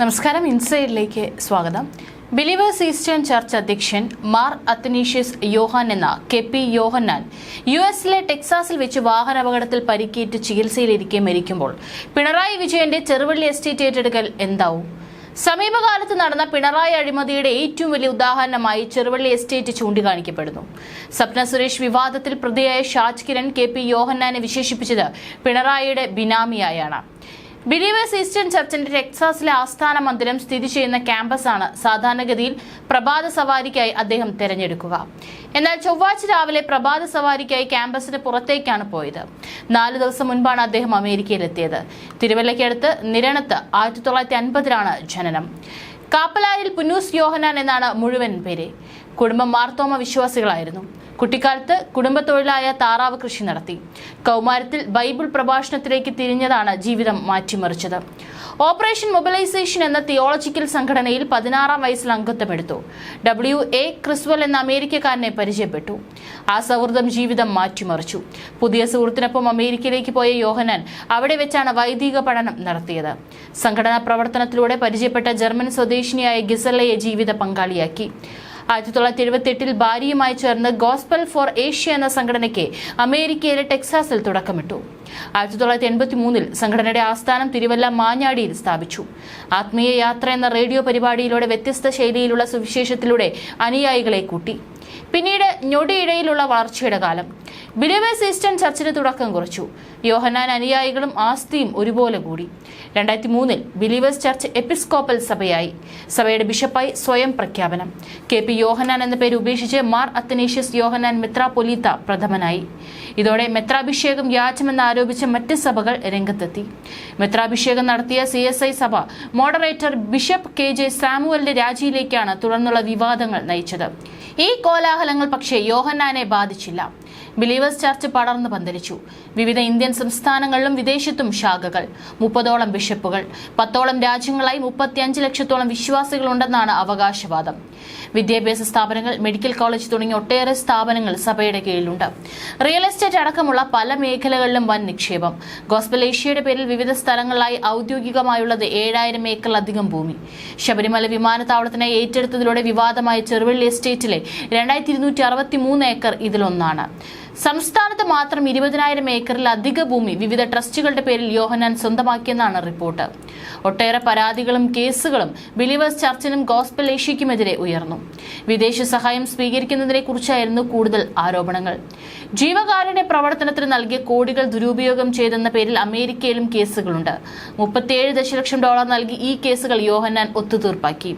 നമസ്കാരം ഇൻസൈഡിലേക്ക് സ്വാഗതം. Believers eastern church അധ്യക്ഷൻ മാർ അത്തനീഷ്യസ് യോഹാൻ എന്ന കെ പി യോഹന്നാൻ യു എസിലെ ടെക്സാസിൽ വെച്ച് വാഹനാപകടത്തിൽ പരിക്കേറ്റ് ചികിത്സയിലിരിക്കെ മരിക്കുമ്പോൾ പിണറായി വിജയന്റെ ചെറുവള്ളി എസ്റ്റേറ്റ് ഏറ്റെടുക്കൽ എന്താവും? സമീപകാലത്ത് നടന്ന പിണറായി അഴിമതിയുടെ ഏറ്റവും വലിയ ഉദാഹരണമായി ചെറുവള്ളി എസ്റ്റേറ്റ് ചൂണ്ടിക്കാണിക്കപ്പെടുന്നു. സ്വപ്ന സുരേഷ് വിവാദത്തിൽ പ്രതിയായ ഷാജ് കിരൺ കെ പി യോഹന്നാനെ വിശേഷിപ്പിച്ചത് പിണറായിയുടെ ബിനാമിയായാണ്. ബിലീവേഴ്സ് ഈസ്റ്റേൺ ചർച്ചിന്റെ ടെക്സാസിലെ ആസ്ഥാന മന്ദിരം സ്ഥിതി ചെയ്യുന്ന ക്യാമ്പസാണ് സാധാരണഗതിയിൽ പ്രഭാത സവാരിക്കായി അദ്ദേഹം തിരഞ്ഞെടുക്കുക. എന്നാൽ ചൊവ്വാഴ്ച രാവിലെ പ്രഭാത സവാരിക്കായി ക്യാമ്പസിന് പുറത്തേക്കാണ് പോയത്. നാല് ദിവസം മുൻപാണ് അദ്ദേഹം അമേരിക്കയിലെത്തിയത്. തിരുവല്ലയ്ക്കടുത്ത് നിരണത്ത് ആയിരത്തി തൊള്ളായിരത്തി അൻപതിലാണ് ജനനം. കാപ്പലാരിൽ പുന്നൂസ് യോഹനാൻ എന്നാണ് മുഴുവൻ പേര്. കുടുംബം മാർത്തോമ വിശ്വാസികളായിരുന്നു. കുട്ടിക്കാലത്ത് കുടുംബത്തൊഴിലായ താറാവ് കൃഷി നടത്തി. കൗമാരത്തിൽ ബൈബിൾ പ്രഭാഷണത്തിലേക്ക് തിരിഞ്ഞതാണ് ജീവിതം മാറ്റിമറിച്ചത്. ഓപ്പറേഷൻ മൊബിലൈസേഷൻ എന്ന തിയോളജിക്കൽ സംഘടനയിൽ പതിനാറാം വയസ്സിൽ അംഗത്വമെടുത്തു. ഡബ്ല്യു എ ക്രിസ്വൽ എന്ന അമേരിക്കക്കാരനെ പരിചയപ്പെട്ടു. ആ സൗഹൃദം ജീവിതം മാറ്റിമറിച്ചു. പുതിയ സുഹൃത്തിനൊപ്പം അമേരിക്കയിലേക്ക് പോയ യോഹനാൻ അവിടെ വെച്ചാണ് വൈദിക പഠനം നടത്തിയത്. സംഘടനാ പ്രവർത്തനത്തിലൂടെ പരിചയപ്പെട്ട ജർമ്മൻ സ്വദേശിനിയായ ഗിസലയെ ജീവിത പങ്കാളിയാക്കി. ആയിരത്തി തൊള്ളായിരത്തി എഴുപത്തി ഭാര്യയുമായി ചേർന്ന് ഗോസ്പൽ ഫോർ ഏഷ്യ എന്ന സംഘടനയ്ക്ക് അമേരിക്കയിലെ ടെക്സാസിൽ തുടക്കമിട്ടു. ആയിരത്തി തൊള്ളായിരത്തി എൺപത്തി മൂന്നിൽ സംഘടനയുടെ ആസ്ഥാനം തിരുവല്ല മാഞ്ഞാടിയിൽ സ്ഥാപിച്ചു. ആത്മീയ യാത്ര എന്ന റേഡിയോ പരിപാടിയിലൂടെ വ്യത്യസ്ത ശൈലിയിലുള്ള സുവിശേഷത്തിലൂടെ അനുയായികളെ കൂട്ടി. പിന്നീട് ഞൊടിയിടയിലുള്ള വളർച്ചയുടെ കാലം. ബിലവേഴ്സ് ഈസ്റ്റേൺ ചർച്ചിന് തുടക്കം കുറിച്ചു. യോഹനാൻ അനുയായികളും ആസ്തിയും ഒരുപോലെ കൂടി. രണ്ടായിരത്തി മൂന്നിൽ ബിലീവേഴ്സ് ചർച്ച് എപ്പിസ്കോപ്പൽ സഭയായി. സഭയുടെ ബിഷപ്പായി സ്വയം പ്രഖ്യാപനം. കെ പി യോഹനാൻ എന്ന പേര് ഉപേക്ഷിച്ച് മാർ അത്തനേഷ്യസ് യോഹന്നാൻ മെത്രാപൊലീത്ത പ്രഥമനായി. ഇതോടെ മെത്രാഭിഷേകം വ്യാജമെന്ന് ആരോപിച്ച മറ്റ് സഭകൾ രംഗത്തെത്തി. മെത്രാഭിഷേകം നടത്തിയ സി എസ് ഐ സഭ മോഡറേറ്റർ ബിഷപ്പ് കെ ജെ സാമുവലിന്റെ രാജിയിലേക്കാണ് തുടർന്നുള്ള വിവാദങ്ങൾ നയിച്ചത്. ഈ കോലാഹലങ്ങൾ പക്ഷേ യോഹന്നാനെ ബാധിച്ചില്ല. ബിലീവേഴ്സ് ചർച്ച് പടർന്നു പന്തലിച്ചു. വിവിധ ഇന്ത്യൻ സംസ്ഥാനങ്ങളിലും വിദേശത്തും ശാഖകൾ. മുപ്പതോളം ബിഷപ്പുകൾ. പത്തോളം രാജ്യങ്ങളായി മുപ്പത്തിയഞ്ച് ലക്ഷത്തോളം വിശ്വാസികളുണ്ടെന്നാണ് അവകാശവാദം. വിദ്യാഭ്യാസ സ്ഥാപനങ്ങൾ മെഡിക്കൽ കോളേജ് തുടങ്ങിയ ഒട്ടേറെ സ്ഥാപനങ്ങൾ സഭയുടെ കീഴിലുണ്ട്. റിയൽ എസ്റ്റേറ്റ് അടക്കമുള്ള പല മേഖലകളിലും വൻ നിക്ഷേപം. ഗോസ്ബൽ ഏഷ്യയുടെ പേരിൽ വിവിധ സ്ഥലങ്ങളിലായി ഔദ്യോഗികമായുള്ളത് ഏഴായിരം ഏക്കറിലധികം ഭൂമി. ശബരിമല വിമാനത്താവളത്തിനായി ഏറ്റെടുത്തതിലൂടെ വിവാദമായ ചെറുവള്ളി എസ്റ്റേറ്റിലെ രണ്ടായിരത്തി ഇരുന്നൂറ്റി അറുപത്തി മൂന്ന് ഏക്കർ ഇതിലൊന്നാണ്. സംസ്ഥാനത്ത് മാത്രം ഇരുപതിനായിരം ഏക്കറിലധിക ഭൂമി വിവിധ ട്രസ്റ്റുകളുടെ പേരിൽ യോഹനാൻ സ്വന്തമാക്കിയെന്നാണ് റിപ്പോർട്ട്. ഒട്ടേറെ പരാതികളും കേസുകളും ബിലീവേഴ്സ് ചർച്ചിനും ഗോസ്ബൽ ഏഷ്യയ്ക്കുമെതിരെ ഉയർന്നു. വിദേശ സഹായം സ്വീകരിക്കുന്നതിനെ കുറിച്ചായിരുന്നു കൂടുതൽ ആരോപണങ്ങൾ. ജീവകാരുണ്യ പ്രവർത്തനത്തിന് നൽകിയ കോടികൾ ദുരുപയോഗം ചെയ്തെന്ന പേരിൽ അമേരിക്കയിലും കേസുകളുണ്ട്. മുപ്പത്തിയേഴ് ദശലക്ഷം ഡോളർ നൽകി ഈ കേസുകൾ യോഹന്നാൻ ഒത്തുതീർപ്പാക്കി.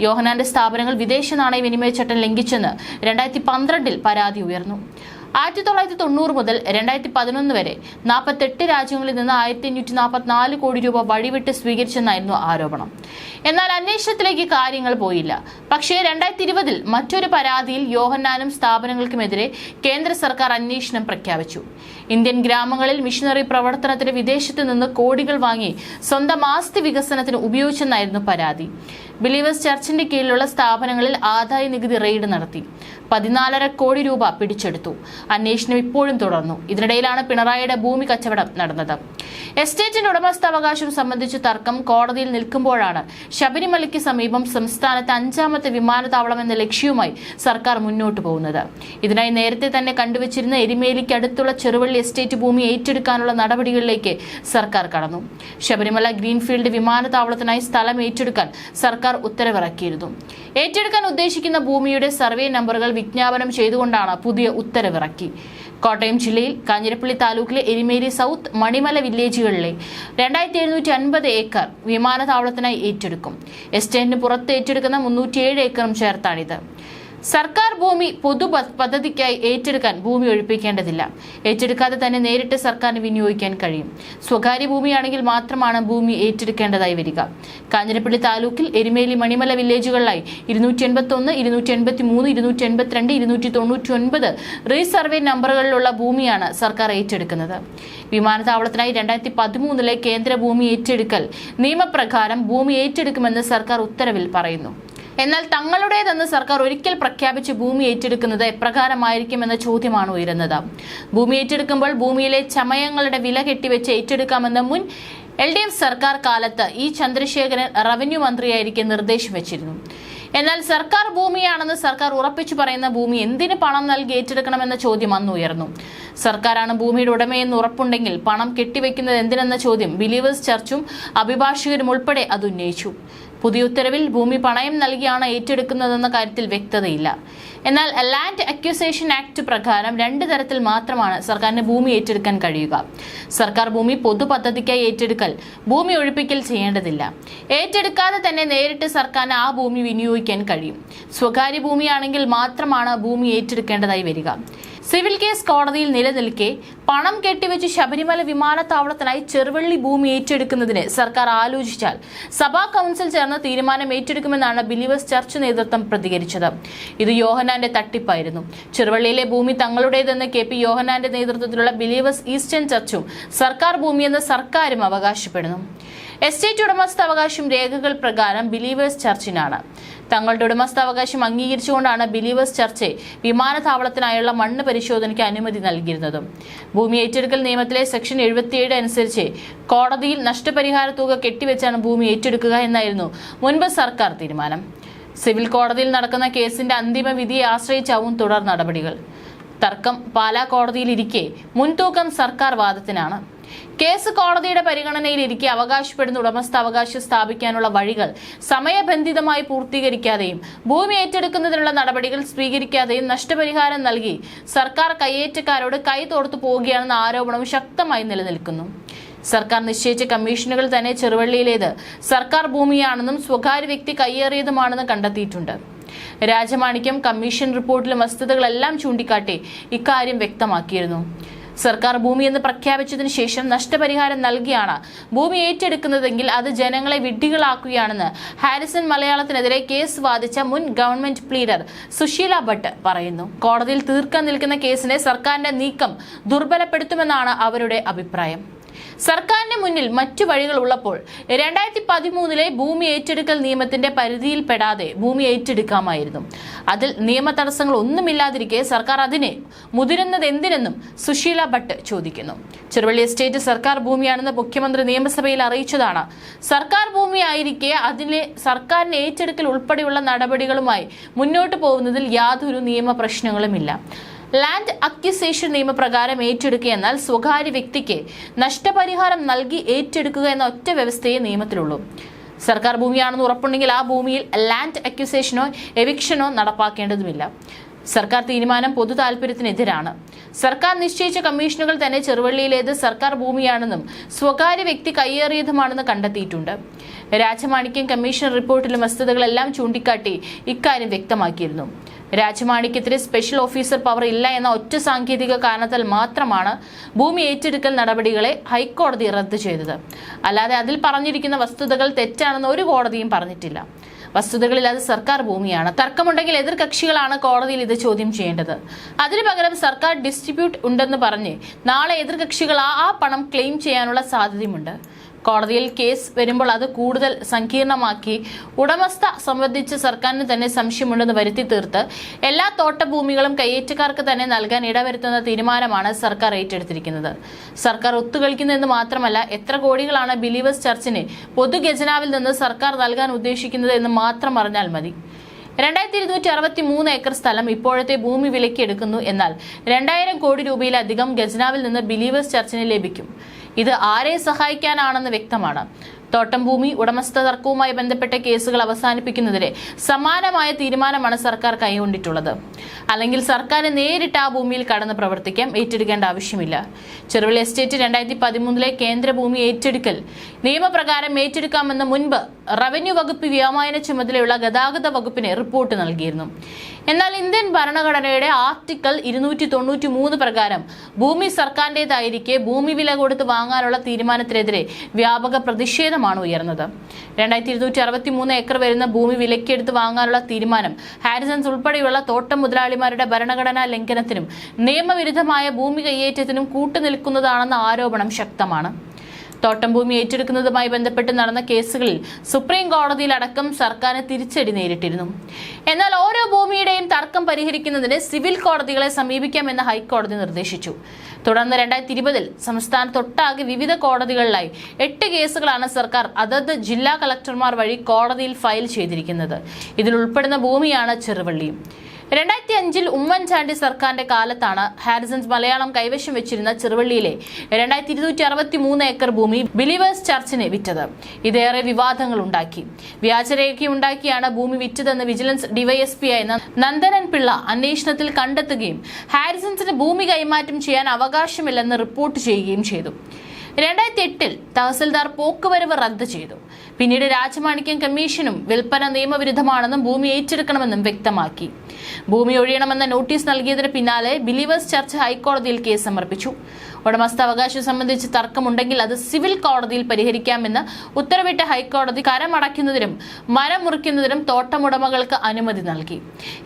യോഹനാന്റെ സ്ഥാപനങ്ങൾ വിദേശ നാണയ വിനിമയ ചട്ടം ലംഘിച്ചെന്ന് രണ്ടായിരത്തി പന്ത്രണ്ടിൽ പരാതി ഉയർന്നു. ആയിരത്തി തൊള്ളായിരത്തി തൊണ്ണൂറ് മുതൽ രണ്ടായിരത്തി പതിനൊന്ന് വരെ നാൽപ്പത്തെട്ട് രാജ്യങ്ങളിൽ നിന്ന് ആയിരത്തി അഞ്ഞൂറ്റി നാൽപ്പത്തിനാല് കോടി രൂപ വഴിവിട്ട് സ്വീകരിച്ചെന്നായിരുന്നു ആരോപണം. എന്നാൽ അന്വേഷണത്തിലേക്ക് കാര്യങ്ങൾ പോയില്ല. പക്ഷേ രണ്ടായിരത്തി ഇരുപതിൽ മറ്റൊരു പരാതിയിൽ യോഹന്നാനും സ്ഥാപനങ്ങൾക്കുമെതിരെ കേന്ദ്ര സർക്കാർ അന്വേഷണം പ്രഖ്യാപിച്ചു. ഇന്ത്യൻ ഗ്രാമങ്ങളിൽ മിഷനറി പ്രവർത്തനത്തിന് വിദേശത്ത് നിന്ന് കോടികൾ വാങ്ങി സ്വന്തം ആസ്തി വികസനത്തിന് ഉപയോഗിച്ചെന്നായിരുന്നു പരാതി. ബിലീവേഴ്സ് ചർച്ചിന്റെ കീഴിലുള്ള സ്ഥാപനങ്ങളിൽ ആദായ നികുതി റെയ്ഡ് നടത്തി. പതിനാലര കോടി രൂപ പിടിച്ചെടുത്തു. അന്വേഷണം ഇപ്പോഴും തുടർന്നു. ഇതിനിടയിലാണ് പിണറായിയുടെ ഭൂമി കച്ചവടം നടന്നത്. എസ്റ്റേറ്റിന്റെ ഉടമസ്ഥാവകാശം സംബന്ധിച്ച് തർക്കം കോടതിയിൽ നിൽക്കുമ്പോഴാണ് ശബരിമലയ്ക്ക് സമീപം സംസ്ഥാനത്തെ അഞ്ചാമത്തെ വിമാനത്താവളം എന്ന ലക്ഷ്യവുമായി സർക്കാർ മുന്നോട്ട് പോകുന്നത്. ഇതിനായി നേരത്തെ തന്നെ കണ്ടുവച്ചിരുന്ന എരിമേലിക്ക് അടുത്തുള്ള ചെറുവള്ളി എസ്റ്റേറ്റ് ഭൂമി ഏറ്റെടുക്കാനുള്ള നടപടികളിലേക്ക് സർക്കാർ കടന്നു. ശബരിമല ഗ്രീൻഫീൽഡ് വിമാനത്താവളത്തിനായി സ്ഥലം ഏറ്റെടുക്കാൻ സർക്കാർ ഉത്തരവിറക്കിയിരുന്നു. ഏറ്റെടുക്കാൻ ഉദ്ദേശിക്കുന്ന ഭൂമിയുടെ സർവേ നമ്പറുകൾ വിജ്ഞാപനം ചെയ്തുകൊണ്ടാണ് പുതിയ ഉത്തരവിറക്കി കോട്ടയം ജില്ലയിൽ കാഞ്ഞിരപ്പള്ളി താലൂക്കിലെ എരിമേരി സൗത്ത് മണിമല വില്ലേജുകളിലെ രണ്ടായിരത്തി എഴുന്നൂറ്റി അൻപത് ഏക്കർ വിമാനത്താവളത്തിനായി ഏറ്റെടുക്കും. എസ്റ്റേറ്റിന് പുറത്ത് ഏറ്റെടുക്കുന്ന മുന്നൂറ്റിയേഴ് ഏക്കറും ചേർത്താണിത് സർക്കാർ ഭൂമി പൊതു പദ്ധതിക്കായി ഏറ്റെടുക്കാൻ ഭൂമി ഒഴിപ്പിക്കേണ്ടതില്ല. ഏറ്റെടുക്കാതെ തന്നെ നേരിട്ട് സർക്കാരിന് വിനിയോഗിക്കാൻ കഴിയും. സ്വകാര്യ ഭൂമിയാണെങ്കിൽ മാത്രമാണ് ഭൂമി ഏറ്റെടുക്കേണ്ടതായി വരിക. കാഞ്ഞിരപ്പള്ളി താലൂക്കിൽ എരുമേലി മണിമല വില്ലേജുകളിലായി ഇരുന്നൂറ്റി എൺപത്തി ഒന്ന് ഇരുന്നൂറ്റി എൺപത്തി മൂന്ന് ഇരുന്നൂറ്റി എൺപത്തിരണ്ട് ഇരുന്നൂറ്റി തൊണ്ണൂറ്റി ഒൻപത് റീസർവേ നമ്പറുകളിലുള്ള ഭൂമിയാണ് സർക്കാർ ഏറ്റെടുക്കുന്നത്. വിമാനത്താവളത്തിനായി രണ്ടായിരത്തി പതിമൂന്നിലെ കേന്ദ്ര ഭൂമി ഏറ്റെടുക്കൽ നിയമപ്രകാരം ഭൂമി ഏറ്റെടുക്കുമെന്ന് സർക്കാർ ഉത്തരവിൽ പറയുന്നു. എന്നാൽ തങ്ങളുടേതെന്ന് സർക്കാർ ഒരിക്കൽ പ്രഖ്യാപിച്ച് ഭൂമി ഏറ്റെടുക്കുന്നത് എപ്രകാരമായിരിക്കുമെന്ന ചോദ്യമാണ് ഉയരുന്നത്. ഭൂമി ഏറ്റെടുക്കുമ്പോൾ ഭൂമിയിലെ ചമയങ്ങളുടെ വില കെട്ടിവെച്ച് ഏറ്റെടുക്കാമെന്ന് മുൻ എൽ ഡി എഫ് സർക്കാർ കാലത്ത് ഇ ചന്ദ്രശേഖരൻ റവന്യൂ മന്ത്രിയായിരിക്കെ നിർദ്ദേശം വെച്ചിരുന്നു. എന്നാൽ സർക്കാർ ഭൂമിയാണെന്ന് സർക്കാർ ഉറപ്പിച്ചു പറയുന്ന ഭൂമി എന്തിന് പണം നൽകി ഏറ്റെടുക്കണമെന്ന ചോദ്യം അന്ന് ഉയർന്നു. സർക്കാരാണ് ഭൂമിയുടെ ഉടമയെന്ന് ഉറപ്പുണ്ടെങ്കിൽ പണം കെട്ടിവെക്കുന്നത് എന്തിനെന്ന ചോദ്യം ബിലീവേഴ്സ് ചർച്ചും അഭിഭാഷകരും ഉൾപ്പെടെ അത് ഉന്നയിച്ചു. പുതിയ ഉത്തരവിൽ ഭൂമി പണയം നൽകിയാണ് ഏറ്റെടുക്കുന്നതെന്ന കാര്യത്തിൽ വ്യക്തതയില്ല. എന്നാൽ ലാൻഡ് അക്യൂസേഷൻ ആക്ട് പ്രകാരം രണ്ട് തരത്തിൽ മാത്രമാണ് സർക്കാരിന് ഭൂമി ഏറ്റെടുക്കാൻ കഴിയുക. സർക്കാർ ഭൂമി പൊതു പദ്ധതിക്കായി ഏറ്റെടുക്കൽ ഭൂമി ഒഴിപ്പിക്കൽ ചെയ്യേണ്ടതില്ല. ഏറ്റെടുക്കാതെ തന്നെ നേരിട്ട് സർക്കാരിന് ആ ഭൂമി വിനിയോഗിക്കാൻ കഴിയും. സ്വകാര്യ ഭൂമിയാണെങ്കിൽ മാത്രമാണ് ഭൂമി ഏറ്റെടുക്കേണ്ടതായി വരിക. സിവിൽ കേസ് കോടതിയിൽ നിലനിൽക്കെ പണം കെട്ടിവെച്ച് ശബരിമല വിമാനത്താവളത്തിനായി ചെറുവള്ളി ഭൂമി ഏറ്റെടുക്കുന്നതിന് സർക്കാർ ആലോചിച്ചാൽ സഭാ കൗൺസിൽ ചേർന്ന് തീരുമാനം ഏറ്റെടുക്കുമെന്നാണ് ബിലീവേഴ്സ് ചർച്ച് നേതൃത്വം പ്രതികരിച്ചത്. ഇത് യോഹനാന്റെ തട്ടിപ്പായിരുന്നു. ചെറുവള്ളിയിലെ ഭൂമി തങ്ങളുടേതെന്ന് കെ പി യോഹനാന്റെ നേതൃത്വത്തിലുള്ള ബിലീവേഴ്സ് ഈസ്റ്റേൺ ചർച്ചും സർക്കാർ ഭൂമിയെന്ന് സർക്കാരും അവകാശപ്പെടുന്നു. എസ്റ്റേറ്റ് ഉടമസ്ഥാവകാശം രേഖകൾ പ്രകാരം ബിലീവേഴ്സ് ചർച്ചിനാണ്. തങ്ങളുടെ ഉടമസ്ഥാവകാശം അംഗീകരിച്ചുകൊണ്ടാണ് ബിലീവേഴ്സ് ചർച്ച് വിമാനത്താവളത്തിനായുള്ള മണ്ണ് പരിശോധനയ്ക്ക് അനുമതി നൽകിയിരുന്നതും. ഭൂമി ഏറ്റെടുക്കൽ നിയമത്തിലെ സെക്ഷൻ എഴുപത്തിയേഴ് അനുസരിച്ച് കോടതിയിൽ നഷ്ടപരിഹാര തുക കെട്ടിവെച്ചാണ് ഭൂമി ഏറ്റെടുക്കുക എന്നായിരുന്നു മുൻപ് സർക്കാർ തീരുമാനം. സിവിൽ കോടതിയിൽ നടക്കുന്ന കേസിന്റെ അന്തിമ വിധിയെ ആശ്രയിച്ചാവും തുടർ നടപടികൾ. തർക്കം പാലാ കോടതിയിലിരിക്കെ മുൻതൂക്കം സർക്കാർ വാദത്തിനാണ്. കേസ് കോടതിയുടെ പരിഗണനയിലിരിക്കെ അവകാശപ്പെടുന്ന ഉടമസ്ഥാവകാശം സ്ഥാപിക്കാനുള്ള വഴികൾ സമയബന്ധിതമായി പൂർത്തീകരിക്കാതെയും ഭൂമി ഏറ്റെടുക്കുന്നതിനുള്ള നടപടികൾ സ്വീകരിക്കാതെയും നഷ്ടപരിഹാരം നൽകി സർക്കാർ കയ്യേറ്റക്കാരോട് കൈ തോർത്തു പോവുകയാണെന്ന ആരോപണം ശക്തമായി നിലനിൽക്കുന്നു. സർക്കാർ നിശ്ചയിച്ച കമ്മീഷനുകൾ തന്നെ ചെറുവള്ളിയിലേത്. സർക്കാർ ഭൂമിയാണെന്നും സ്വകാര്യ വ്യക്തി കയ്യേറിയതുമാണെന്നും കണ്ടെത്തിയിട്ടുണ്ട്. രാജമാണിക്യം കമ്മീഷൻ റിപ്പോർട്ടിലെ വസ്തുതകളെല്ലാം ചൂണ്ടിക്കാട്ടി ഇക്കാര്യം വ്യക്തമാക്കിയിരുന്നു. സർക്കാർ ഭൂമി എന്ന് പ്രഖ്യാപിച്ചതിന് ശേഷം നഷ്ടപരിഹാരം നൽകിയാണ് ഭൂമി ഏറ്റെടുക്കുന്നതെങ്കിൽ അത് ജനങ്ങളെ വിഡ്ഢികളാക്കുകയാണെന്ന് ഹാരിസൺ മലയാളത്തിനെതിരെ കേസ് വാദിച്ച മുൻ ഗവൺമെന്റ് പ്ലീഡർ സുശീല ഭട്ട് പറയുന്നു. കോടതിയിൽ തീർക്കാൻ നിൽക്കുന്ന കേസിനെ സർക്കാരിന്റെ നീക്കം ദുർബലപ്പെടുത്തുമെന്നാണ് അവരുടെ അഭിപ്രായം. സർക്കാരിന് മുന്നിൽ മറ്റു വഴികൾ ഉള്ളപ്പോൾ രണ്ടായിരത്തി പതിമൂന്നിലെ ഭൂമി ഏറ്റെടുക്കൽ നിയമത്തിന്റെ പരിധിയിൽപ്പെടാതെ ഭൂമി ഏറ്റെടുക്കാമായിരുന്നു. അതിൽ നിയമ തടസ്സങ്ങൾ ഒന്നുമില്ലാതിരിക്കെ സർക്കാർ അതിനെ മുതിരുന്നത് എന്തിനെന്നും സുശീല ഭട്ട് ചോദിക്കുന്നു. ചെറുവള്ളി എസ്റ്റേറ്റ് സർക്കാർ ഭൂമിയാണെന്ന് മുഖ്യമന്ത്രി നിയമസഭയിൽ അറിയിച്ചതാണ്. സർക്കാർ ഭൂമിയായിരിക്കെ അതിലെ സർക്കാരിന് ഏറ്റെടുക്കൽ ഉൾപ്പെടെയുള്ള നടപടികളുമായി മുന്നോട്ട് പോകുന്നതിൽ യാതൊരു നിയമ പ്രശ്നങ്ങളുമില്ല. ലാൻഡ് അക്വിസേഷൻ നിയമപ്രകാരം ഏറ്റെടുക്കുക എന്നാൽ സ്വകാര്യ വ്യക്തിക്ക് നഷ്ടപരിഹാരം നൽകി ഏറ്റെടുക്കുക എന്ന ഒറ്റ വ്യവസ്ഥയെ നിയമത്തിലുള്ളൂ. സർക്കാർ ഭൂമിയാണെന്ന് ഉറപ്പുണ്ടെങ്കിൽ ആ ഭൂമിയിൽ ലാൻഡ് അക്വിസേഷനോ എവിക്ഷനോ നടപ്പാക്കേണ്ടതുമില്ല. സർക്കാർ തീരുമാനം പൊതു താൽപര്യത്തിനെതിരാണ്. സർക്കാർ നിശ്ചയിച്ച കമ്മീഷനുകൾ തന്നെ ചെറുവള്ളിയിലേത് സർക്കാർ ഭൂമിയാണെന്നും സ്വകാര്യ വ്യക്തി കയ്യേറിയതുമാണെന്ന് കണ്ടെത്തിയിട്ടുണ്ട്. രാജമാണിക്യം കമ്മീഷൻ റിപ്പോർട്ടിലും വസ്തുതകളെല്ലാം ചൂണ്ടിക്കാട്ടി ഇക്കാര്യം വ്യക്തമാക്കിയിരുന്നു. രാജമാണിക്യത്തിന് സ്പെഷ്യൽ ഓഫീസർ പവർ ഇല്ല എന്ന ഒറ്റ സാങ്കേതിക കാരണത്താൽ മാത്രമാണ് ഭൂമി ഏറ്റെടുക്കൽ നടപടികളെ ഹൈക്കോടതി റദ്ദു ചെയ്തത്. അല്ലാതെ അതിൽ പറഞ്ഞിരിക്കുന്ന വസ്തുതകൾ തെറ്റാണെന്ന് ഒരു കോടതിയും പറഞ്ഞിട്ടില്ല. വസ്തുതകളിൽ അത് സർക്കാർ ഭൂമിയാണ്. തർക്കമുണ്ടെങ്കിൽ എതിർകക്ഷികളാണ് കോടതിയിൽ ഇത് ചോദ്യം ചെയ്യേണ്ടത്. അതിനു പകരം സർക്കാർ ഡിസ്ട്രിബ്യൂട്ട് ഉണ്ടെന്ന് പറഞ്ഞ് നാളെ എതിർകക്ഷികൾ ആ പണം ക്ലെയിം ചെയ്യാനുള്ള സാധ്യതയുമുണ്ട്. കോടതിയിൽ കേസ് വരുമ്പോൾ അത് കൂടുതൽ സങ്കീർണമാക്കി ഉടമസ്ഥ സംബന്ധിച്ച് സർക്കാരിന് തന്നെ സംശയമുണ്ടെന്ന് വരുത്തി തീർത്ത് എല്ലാ തോട്ടഭൂമികളും കയ്യേറ്റക്കാർക്ക് തന്നെ നൽകാൻ ഇടവരുത്തുന്ന തീരുമാനമാണ് സർക്കാർ ഏറ്റെടുത്തിരിക്കുന്നത്. സർക്കാർ ഒത്തുകളിക്കുന്നതെന്ന് മാത്രമല്ല എത്ര കോടികളാണ് ബിലീവേഴ്സ് ചർച്ചിന് പൊതുഖജനാവിൽ നിന്ന് സർക്കാർ നൽകാൻ ഉദ്ദേശിക്കുന്നത് എന്ന് മാത്രം അറിഞ്ഞാൽ മതി. രണ്ടായിരത്തി ഇരുന്നൂറ്റി അറുപത്തി മൂന്ന് ഏക്കർ സ്ഥലം ഇപ്പോഴത്തെ ഭൂമി വിലയ്ക്ക് എടുക്കുന്നു എന്നാൽ രണ്ടായിരം കോടി രൂപയിലധികം ഖജനാവിൽ നിന്ന് ബിലീവേഴ്സ് ചർച്ചിന് ലഭിക്കും. ഇത് ആരെ സഹായിക്കാനാണെന്ന് വ്യക്തമാണ്. തോട്ടം ഭൂമി ഉടമസ്ഥ തർക്കവുമായി ബന്ധപ്പെട്ട കേസുകൾ അവസാനിപ്പിക്കുന്നതിന് സമാനമായ തീരുമാനമാണ് സർക്കാർ കൈകൊണ്ടിട്ടുള്ളത്. അല്ലെങ്കിൽ സർക്കാർ നേരിട്ട് ആ ഭൂമിയിൽ കടന്ന് പ്രവർത്തിക്കാം ഏറ്റെടുക്കേണ്ട ആവശ്യമില്ല. ചെറുവിള എസ്റ്റേറ്റ് രണ്ടായിരത്തി പതിമൂന്നിലെ കേന്ദ്ര ഭൂമി ഏറ്റെടുക്കൽ നിയമപ്രകാരം ഏറ്റെടുക്കാമെന്ന് മുൻപ് റവന്യൂ വകുപ്പ് വ്യോമയന ചുമതലയുള്ള ഗതാഗത വകുപ്പിന് റിപ്പോർട്ട് നൽകിയിരുന്നു. എന്നാൽ ഇന്ത്യൻ ഭരണഘടനയുടെ ആർട്ടിക്കിൾ ഇരുന്നൂറ്റി തൊണ്ണൂറ്റി മൂന്ന് പ്രകാരം ഭൂമി സർക്കാരിന്റെതായിരിക്കെ ഭൂമി വില കൊടുത്ത് വാങ്ങാനുള്ള തീരുമാനത്തിനെതിരെ വ്യാപക പ്രതിഷേധമാണ് ഉയർന്നത്. രണ്ടായിരത്തി ഇരുന്നൂറ്റി അറുപത്തി മൂന്ന് ഏക്കർ വരുന്ന ഭൂമി വിലക്കെടുത്ത് വാങ്ങാനുള്ള തീരുമാനം ഹാരിസൺസ് ഉൾപ്പെടെയുള്ള തോട്ടം മുതലാളിമാരുടെ ഭരണഘടനാ ലംഘനത്തിനും നിയമവിരുദ്ധമായ ഭൂമി കയ്യേറ്റത്തിനും കൂട്ടുനിൽക്കുന്നതാണെന്ന ആരോപണം ശക്തമാണ്. തോട്ടം ഭൂമി ഏറ്റെടുക്കുന്നതുമായി ബന്ധപ്പെട്ട് നടന്ന കേസുകളിൽ സുപ്രീം കോടതിയിലടക്കം സർക്കാരിന് തിരിച്ചടി നേരിട്ടിരുന്നു. എന്നാൽ ഓരോ ഭൂമിയുടെയും തർക്കം പരിഹരിക്കുന്നതിന് സിവിൽ കോടതികളെ സമീപിക്കാമെന്ന് ഹൈക്കോടതി നിർദ്ദേശിച്ചു. തുടർന്ന് രണ്ടായിരത്തി ഇരുപതിൽ സംസ്ഥാനത്തൊട്ടാകെ വിവിധ കോടതികളിലായി എട്ട് കേസുകളാണ് സർക്കാർ അതത് ജില്ലാ കളക്ടർമാർ വഴി കോടതിയിൽ ഫയൽ ചെയ്തിരിക്കുന്നത്. ഇതിൽ ഉൾപ്പെടുന്ന ഭൂമിയാണ് ചെറുവള്ളിയും രണ്ടായിരത്തി അഞ്ചിൽ ഉമ്മൻചാണ്ടി സർക്കാരിന്റെ കാലത്താണ് ഹാരിസൺസ് മലയാളം കൈവശം വെച്ചിരുന്ന ചെറുവള്ളിയിലെ രണ്ടായിരത്തി ഇരുന്നൂറ്റി അറുപത്തി മൂന്ന് ഏക്കർ ഭൂമി ബിലീവേഴ്സ് ചർച്ചിന് വിറ്റത്. ഇതേറെ വിവാദങ്ങൾ ഉണ്ടാക്കി. വ്യാജരേഖയുണ്ടാക്കിയാണ് ഭൂമി വിറ്റതെന്ന് വിജിലൻസ് ഡിവൈഎസ്പി ആയ നന്ദനൻ പിള്ള അന്വേഷണത്തിൽ കണ്ടെത്തുകയും ഹാരിസൺസിന് ഭൂമി കൈമാറ്റം ചെയ്യാൻ അവകാശമില്ലെന്ന് റിപ്പോർട്ട് ചെയ്യുകയും ചെയ്തു. രണ്ടായിരത്തി എട്ടിൽ തഹസിൽദാർ പോക്കുവരവ് റദ്ദ് ചെയ്തു. പിന്നീട് രാജമാണിക്യം കമ്മീഷനും വിൽപ്പന നിയമവിരുദ്ധമാണെന്നും ഭൂമി ഏറ്റെടുക്കണമെന്നും വ്യക്തമാക്കി. ഭൂമി ഒഴിയണമെന്ന നോട്ടീസ് നൽകിയതിന് പിന്നാലെ ബിലീവേഴ്സ് ചർച്ച് ഹൈക്കോടതിയിൽ കേസ് സമർപ്പിച്ചു. ഉടമസ്ഥാവകാശം സംബന്ധിച്ച് തർക്കമുണ്ടെങ്കിൽ അത് സിവിൽ കോടതിയിൽ പരിഹരിക്കാമെന്ന് ഉത്തരവിട്ട ഹൈക്കോടതി കരമടയ്ക്കുന്നതിനും മരം മുറിക്കുന്നതിനും തോട്ടമുടമകൾക്ക് അനുമതി നൽകി.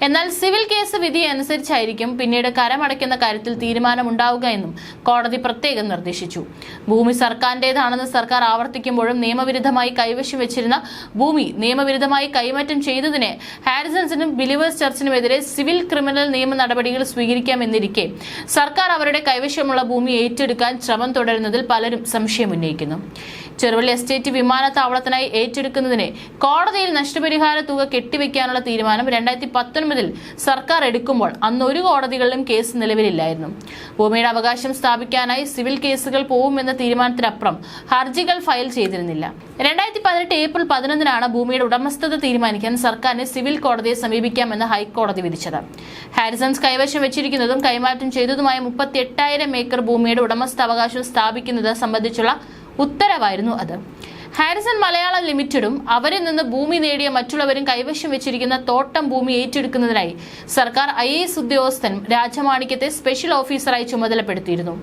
എന്നാൽ സിവിൽ കേസ് വിധി അനുസരിച്ചായിരിക്കും പിന്നീട് കരമടയ്ക്കുന്ന കാര്യത്തിൽ തീരുമാനമുണ്ടാവുക എന്നും കോടതി പ്രത്യേകം നിർദ്ദേശിച്ചു. ഭൂമി സർക്കാരിന്റേതാണെന്ന് സർക്കാർ ആവർത്തിക്കുമ്പോഴും നിയമവിരുദ്ധമായി കൈവശം വെച്ചിരുന്ന ഭൂമി നിയമവിരുദ്ധമായി കൈമാറ്റം ചെയ്തതിന് ഹാരിസൺസിനും ബിലീവേഴ്സ് ചർച്ചിനുമെതിരെ സിവിൽ ക്രിമിനൽ നിയമ നടപടികൾ സ്വീകരിക്കാമെന്നിരിക്കെ സർക്കാർ അവരുടെ കൈവശമുള്ള ഭൂമി ഏറ്റെടുക്കാൻ ശ്രമം തുടരുന്നതിൽ പലരും സംശയമുന്നയിക്കുന്നു ചെറുവള്ളി എസ്റ്റേറ്റ് വിമാനത്താവളത്തിനായി ഏറ്റെടുക്കുന്നതിന് കോടതിയിൽ നഷ്ടപരിഹാര തുക കെട്ടിവെക്കാനുള്ള തീരുമാനം രണ്ടായിരത്തി പത്തൊൻപതിൽ സർക്കാർ എടുക്കുമ്പോൾ അന്ന് ഒരു കോടതികളിലും കേസ് നിലവിലില്ലായിരുന്നു. ഭൂമിയുടെ അവകാശം സ്ഥാപിക്കാനായി സിവിൽ കേസുകൾ പോകുമെന്ന തീരുമാനത്തിനപ്പുറം ഹർജികൾ ഫയൽ ചെയ്തിരുന്നില്ല. രണ്ടായിരത്തി പതിനെട്ട് ഏപ്രിൽ പതിനൊന്നിനാണ് ഭൂമിയുടെ ഉടമസ്ഥത തീരുമാനിക്കാൻ സർക്കാരിനെ സിവിൽ കോടതിയെ സമീപിക്കാമെന്ന് ഹൈക്കോടതി വിധിച്ചത്. ഹാരിസൺസ് കൈവശം വെച്ചിരിക്കുന്നതും കൈമാറ്റം ചെയ്തതുമായ മുപ്പത്തി ഏക്കർ ഭൂമിയുടെ ഉടമസ്ഥാവകാശം സ്ഥാപിക്കുന്നത് സംബന്ധിച്ചുള്ള ഉത്തരവായിരുന്നു അത്. ഹാരിസൺ മലയാളം ലിമിറ്റഡും അവരിൽ നിന്ന് ഭൂമി നേടിയ മറ്റുള്ളവരും കൈവശം വെച്ചിരിക്കുന്ന തോട്ടം ഭൂമി ഏറ്റെടുക്കുന്നതിനായി സർക്കാർ ഐ ഉദ്യോഗസ്ഥൻ രാജമാണിക്യത്തെ സ്പെഷ്യൽ ഓഫീസറായി ചുമതലപ്പെടുത്തിയിരുന്നു.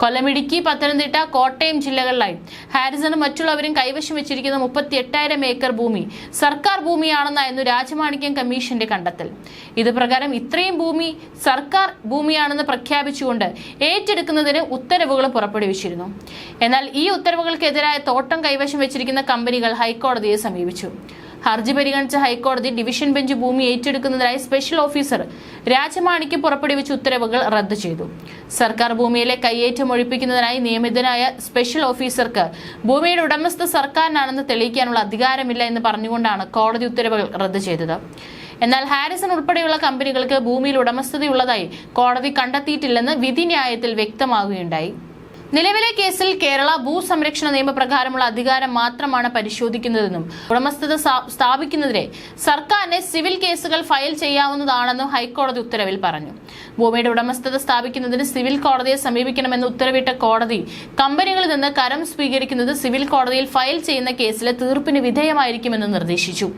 കൊല്ലം ഇടുക്കി പത്തനംതിട്ട കോട്ടയം ജില്ലകളിലായി. ഹാരിസണും മറ്റുള്ളവരും കൈവശം വെച്ചിരിക്കുന്ന മുപ്പത്തി എട്ടായിരം ഏക്കർ ഭൂമി സർക്കാർ ഭൂമിയാണെന്നായിരുന്നു രാജമാണിക്യം കമ്മീഷന്റെ കണ്ടെത്തൽ. ഇത് പ്രകാരം ഇത്രയും ഭൂമി സർക്കാർ ഭൂമിയാണെന്ന് പ്രഖ്യാപിച്ചുകൊണ്ട് ഏറ്റെടുക്കുന്നതിന് ഉത്തരവുകൾ പുറപ്പെടുവിച്ചിരുന്നു. എന്നാൽ ഈ ഉത്തരവുകൾക്കെതിരായ തോട്ടം കൈവശം വെച്ചിരിക്കുന്ന കമ്പനികൾ ഹൈക്കോടതിയെ സമീപിച്ചു. ഹർജി പരിഗണിച്ച ഹൈക്കോടതി ഡിവിഷൻ ബെഞ്ച് ഭൂമി ഏറ്റെടുക്കുന്നതിനായി സ്പെഷ്യൽ ഓഫീസർ രാജമാണിക്ക് പുറപ്പെടുവിച്ച ഉത്തരവുകൾ റദ്ദു ചെയ്തു. സർക്കാർ ഭൂമിയിലെ കയ്യേറ്റം ഒഴിപ്പിക്കുന്നതിനായി നിയമിതനായ സ്പെഷ്യൽ ഓഫീസർക്ക് ഭൂമിയുടെ ഉടമസ്ഥ സർക്കാരിനാണെന്ന് തെളിയിക്കാനുള്ള അധികാരമില്ല എന്ന് പറഞ്ഞുകൊണ്ടാണ് കോടതി ഉത്തരവുകൾ റദ്ദു ചെയ്തത്. എന്നാൽ ഹാരിസൺ ഉൾപ്പെടെയുള്ള കമ്പനികൾക്ക് ഭൂമിയിൽ ഉടമസ്ഥതയുള്ളതായി കോടതി കണ്ടെത്തിയിട്ടില്ലെന്ന് വിധിന്യായത്തിൽ വ്യക്തമാകുകയുണ്ടായി നിലവിലെ കേസിൽ കേരള ഭൂസംരക്ഷണ നിയമപ്രകാരമുള്ള അധികാരം മാത്രമാണ് പരിശോധിക്കുന്നതെന്നും ഉടമസ്ഥത സ്ഥാ- സ്ഥാപിക്കുന്നതിനെ സർക്കാരിനെ സിവിൽ കേസുകൾ ഫയൽ ചെയ്യാവുന്നതാണെന്നും ഹൈക്കോടതി ഉത്തരവിൽ പറഞ്ഞു. ഭൂമിയുടെ ഉടമസ്ഥത സ്ഥാപിക്കുന്നതിന് സിവിൽ കോടതിയെ സമീപിക്കണമെന്ന് ഉത്തരവിട്ട കോടതി കമ്പനികളിൽ നിന്ന് കരം സ്വീകരിക്കുന്നത് സിവിൽ കോടതിയിൽ ഫയൽ ചെയ്യുന്ന കേസിലെ തീർപ്പിന് വിധേയമായിരിക്കുമെന്ന് നിർദ്ദേശിച്ചു.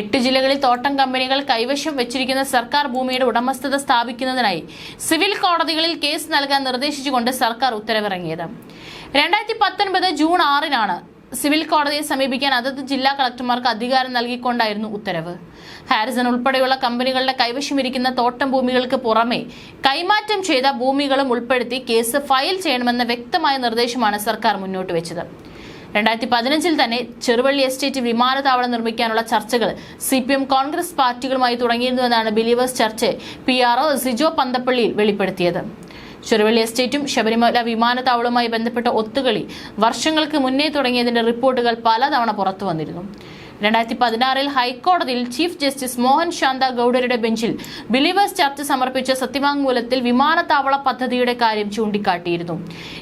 എട്ട് ജില്ലകളിൽ തോട്ടം കമ്പനികൾ കൈവശം വെച്ചിരിക്കുന്ന സർക്കാർ ഭൂമിയുടെ ഉടമസ്ഥത സ്ഥാപിക്കുന്നതിനായി സിവിൽ കോടതികളിൽ കേസ് നൽകാൻ നിർദ്ദേശിച്ചുകൊണ്ട് സർക്കാർ ഉത്തരവിറങ്ങിയത്. രണ്ടായിരത്തി പത്തൊൻപത് ജൂൺ ആറിനാണ് സിവിൽ കോടതിയെ സമീപിക്കാൻ അതത് ജില്ലാ കളക്ടർമാർക്ക് അധികാരം നൽകിക്കൊണ്ടായിരുന്നു ഉത്തരവ്. ഹാരിസൺ ഉൾപ്പെടെയുള്ള കമ്പനികളുടെ കൈവശമിരിക്കുന്ന തോട്ടം ഭൂമികൾക്ക് പുറമെ കൈമാറ്റം ചെയ്ത ഭൂമികളും ഉൾപ്പെടുത്തി കേസ് ഫയൽ ചെയ്യണമെന്ന വ്യക്തമായ നിർദ്ദേശമാണ് സർക്കാർ മുന്നോട്ട് വെച്ചത്. രണ്ടായിരത്തി പതിനഞ്ചിൽ തന്നെ ചെറുവള്ളി എസ്റ്റേറ്റ് വിമാനത്താവളം നിർമ്മിക്കാനുള്ള ചർച്ചകൾ സി പി എം കോൺഗ്രസ് പാർട്ടികളുമായി തുടങ്ങിയിരുന്നുവെന്നാണ് believers church P R O Sijo പന്തപ്പള്ളിയിൽ വെളിപ്പെടുത്തിയത്. ചെറുവള്ളി എസ്റ്റേറ്റും ശബരിമല വിമാനത്താവളവുമായി ബന്ധപ്പെട്ട ഒത്തുകളി വർഷങ്ങൾക്ക് മുന്നേ തുടങ്ങിയതിന്റെ റിപ്പോർട്ടുകൾ പലതവണ പുറത്തു വന്നിരുന്നു. രണ്ടായിരത്തി പതിനാറിൽ ഹൈക്കോടതിയിൽ ചീഫ് ജസ്റ്റിസ് മോഹൻ ശാന്ത ഗൌഡരുടെ ബെഞ്ചിൽ ബിലീവേഴ്സ് ചർച്ച സമർപ്പിച്ച സത്യവാങ്മൂലത്തിൽ വിമാനത്താവള പദ്ധതിയുടെ കാര്യം ചൂണ്ടിക്കാട്ടിയിരുന്നു.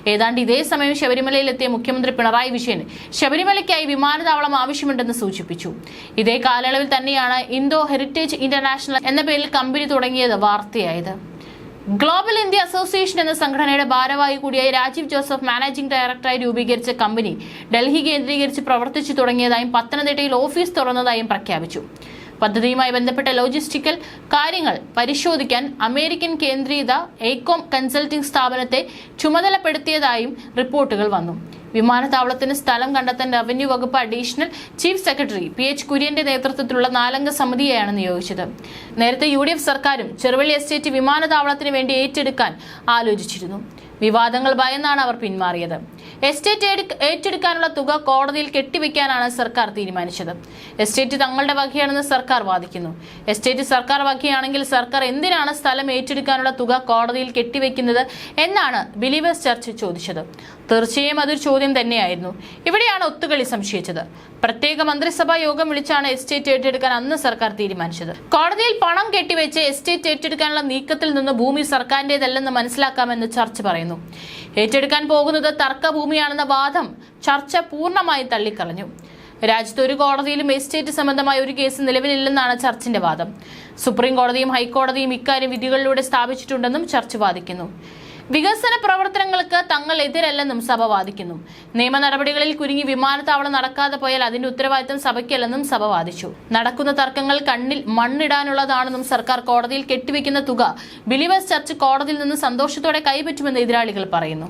ഏതാണ്ട് ഇതേ സമയം ശബരിമലയിലെത്തിയ മുഖ്യമന്ത്രി പിണറായി വിജയൻ ശബരിമലയ്ക്കായി വിമാനത്താവളം ആവശ്യമുണ്ടെന്ന് സൂചിപ്പിച്ചു. ഇതേ കാലയളവിൽ തന്നെയാണ് ഇന്തോ ഹെറിറ്റേജ് ഇന്റർനാഷണൽ എന്ന പേരിൽ കമ്പനി തുടങ്ങിയത് വാർത്തയായത്. ഗ്ലോബൽ ഇന്ത്യ അസോസിയേഷൻ എന്ന സംഘടനയുടെ ഭാരവാഹി കൂടിയായി രാജീവ് ജോസഫ് മാനേജിംഗ് ഡയറക്ടറായി രൂപീകരിച്ച കമ്പനി ഡൽഹി കേന്ദ്രീകരിച്ച് പ്രവർത്തിച്ചു തുടങ്ങിയതായും പത്തനംതിട്ടയിൽ ഓഫീസ് തുറന്നതായും പ്രഖ്യാപിച്ചു. പദ്ധതിയുമായി ബന്ധപ്പെട്ട ലോജിസ്റ്റിക്കൽ കാര്യങ്ങൾ പരിശോധിക്കാൻ അമേരിക്കൻ കേന്ദ്രീത എയ്കോം കൺസൾട്ടിംഗ് സ്ഥാപനത്തെ ചുമതലപ്പെടുത്തിയതായും റിപ്പോർട്ടുകൾ വന്നു. വിമാനത്താവളത്തിന് സ്ഥലം കണ്ടെത്താൻ റവന്യൂ വകുപ്പ് additional chief secretary P H കുര്യന്റെ നേതൃത്വത്തിലുള്ള നാലംഗ സമിതിയെയാണ് നിയോഗിച്ചത്. നേരത്തെ യു സർക്കാരും ചെറുവള്ളി എസ്റ്റേറ്റ് വിമാനത്താവളത്തിന് വേണ്ടി ഏറ്റെടുക്കാൻ ആലോചിച്ചിരുന്നു. വിവാദങ്ങൾ ഭയന്നാണ് അവർ പിന്മാറിയത്. എസ്റ്റേറ്റ് ഏറ്റെടുക്കാനുള്ള തുക കോടതിയിൽ കെട്ടിവെക്കാനാണ് സർക്കാർ തീരുമാനിച്ചത്. എസ്റ്റേറ്റ് തങ്ങളുടെ വകയാണെന്ന് സർക്കാർ വാദിക്കുന്നു. എസ്റ്റേറ്റ് സർക്കാർ വകയാണെങ്കിൽ സർക്കാർ എന്തിനാണ് സ്ഥലം ഏറ്റെടുക്കാനുള്ള തുക കോടതിയിൽ കെട്ടിവെക്കുന്നത് എന്നാണ് ബിലീവേഴ്സ് ചർച്ച് ചോദിച്ചത്. തീർച്ചയായും അതൊരു ചോദ്യം തന്നെയായിരുന്നു. ഇവിടെയാണ് ഒത്തുകളി സംശയിച്ചത്. പ്രത്യേക മന്ത്രിസഭാ യോഗം വിളിച്ചാണ് എസ്റ്റേറ്റ് ഏറ്റെടുക്കാൻ അന്ന് സർക്കാർ തീരുമാനിച്ചത്. കോടതിയിൽ പണം കെട്ടിവെച്ച് എസ്റ്റേറ്റ് ഏറ്റെടുക്കാനുള്ള നീക്കത്തിൽ നിന്ന് ഭൂമി സർക്കാരിന്റേതല്ലെന്ന് മനസ്സിലാക്കാമെന്ന് ചർച്ച പറയുന്നു. ഏറ്റെടുക്കാൻ പോകുന്നത് തർക്കഭൂമിയാണെന്ന വാദം ചർച്ച പൂർണമായി തള്ളിക്കളഞ്ഞു. രാജ്യത്ത് ഒരു കോടതിയിലും എസ്റ്റേറ്റ് സംബന്ധമായ ഒരു കേസ് നിലവിലില്ലെന്നാണ് ചർച്ചിന്റെ വാദം. സുപ്രീം കോടതിയും ഹൈക്കോടതിയും ഇക്കാര്യം വിധികളിലൂടെ സ്ഥാപിച്ചിട്ടുണ്ടെന്നും ചർച്ച വാദിക്കുന്നു. വികസന പ്രവർത്തനങ്ങൾക്ക് തങ്ങൾ എതിരല്ലെന്നും സഭ വാദിക്കുന്നു. നിയമ നടപടികളിൽ കുരുങ്ങി വിമാനത്താവളം നടക്കാതെ പോയാൽ അതിന്റെ ഉത്തരവാദിത്തം സഭയ്ക്കല്ലെന്നും സഭ വാദിച്ചു. നടക്കുന്ന തർക്കങ്ങൾ കണ്ണിൽ മണ്ണിടാനുള്ളതാണെന്നും സർക്കാർ കോടതിയിൽ കെട്ടിവെക്കുന്ന തുക. ബിലീവേഴ്സ് ചർച്ച് കോടതിയിൽ നിന്ന് സന്തോഷത്തോടെ കൈപ്പറ്റുമെന്ന് എതിരാളികൾ പറയുന്നു.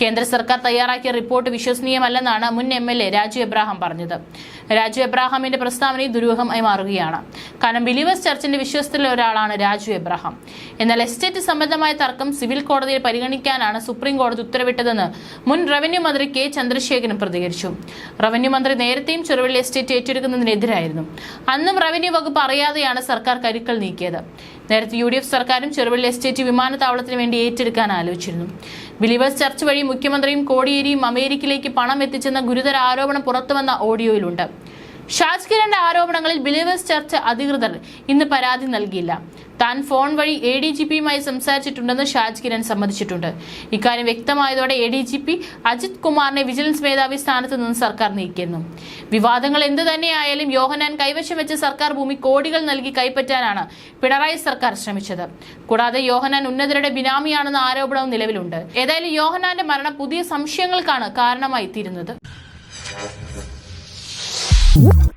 കേന്ദ്ര സർക്കാർ തയ്യാറാക്കിയ റിപ്പോർട്ട് വിശ്വസനീയമല്ലെന്നാണ് മുൻ M L A Raju Abraham പറഞ്ഞത്. രാജു എബ്രാഹാമിന്റെ പ്രസ്താവന ദുരൂഹമായി മാറുകയാണ്. കാരണം ബിലീവേഴ്സ് ചർച്ചിന്റെ വിശ്വസ്തരിൽ ഒരാളാണ് രാജു എബ്രാഹാം. എന്നാൽ എസ്റ്റേറ്റ് സംബന്ധമായ തർക്കം സിവിൽ കോടതിയിൽ പരിഗണിക്കാനാണ് സുപ്രീം കോടതി ഉത്തരവിട്ടതെന്ന് മുൻ റവന്യൂ മന്ത്രി കെ ചന്ദ്രശേഖരൻ പ്രതികരിച്ചു. റവന്യൂ മന്ത്രി നേരത്തെയും ചെറുവള്ളി എസ്റ്റേറ്റ് ഏറ്റെടുക്കുന്നതിനെതിരായിരുന്നു. അന്നും റവന്യൂ വകുപ്പ് അറിയാതെയാണ് സർക്കാർ കരുക്കൾ നീക്കിയത്. നേരത്തെ യു ഡി എഫ് സർക്കാരും ചെറുവള്ളി എസ്റ്റേറ്റ് വിമാനത്താവളത്തിന് വേണ്ടി ഏറ്റെടുക്കാൻ ആലോചിച്ചിരുന്നു. ബിലീവേഴ്സ് ചർച്ച് വഴി മുഖ്യമന്ത്രിയും കോടിയേരിയും അമേരിക്കയിലേക്ക് പണം എത്തിച്ചെന്ന ഗുരുതര ആരോപണം പുറത്തുവന്ന ഓഡിയോയിലുണ്ട്. ഷാജ് കിരണിന്റെ ആരോപണങ്ങളിൽ ബിലീവേഴ്സ് ചർച്ച് അധികൃതർ ഇന്ന് പരാതി നൽകിയില്ല. താൻ ഫോൺ വഴി എ ഡി ജി പിയുമായി സംസാരിച്ചിട്ടുണ്ടെന്ന് ഷാജ് കിരൺ സമ്മതിച്ചിട്ടുണ്ട്. ഇക്കാര്യം വ്യക്തമായതോടെ A D G P Ajith കുമാറിനെ വിജിലൻസ് മേധാവി സ്ഥാനത്ത് നിന്ന് സർക്കാർ നീക്കിയിരുന്നു. വിവാദങ്ങൾ എന്തു തന്നെയായാലും യോഹനാൻ കൈവശം വെച്ച സർക്കാർ ഭൂമി കോടികൾ നൽകി കൈപ്പറ്റാനാണ് പിണറായി സർക്കാർ ശ്രമിച്ചത്. കൂടാതെ യോഹനാൻ ഉന്നതരുടെ ബിനാമിയാണെന്ന ആരോപണവും നിലവിലുണ്ട്. ഏതായാലും യോഹനാന്റെ മരണം പുതിയ സംശയങ്ങൾക്കാണ് കാരണമായി തീരുന്നത് Whoop.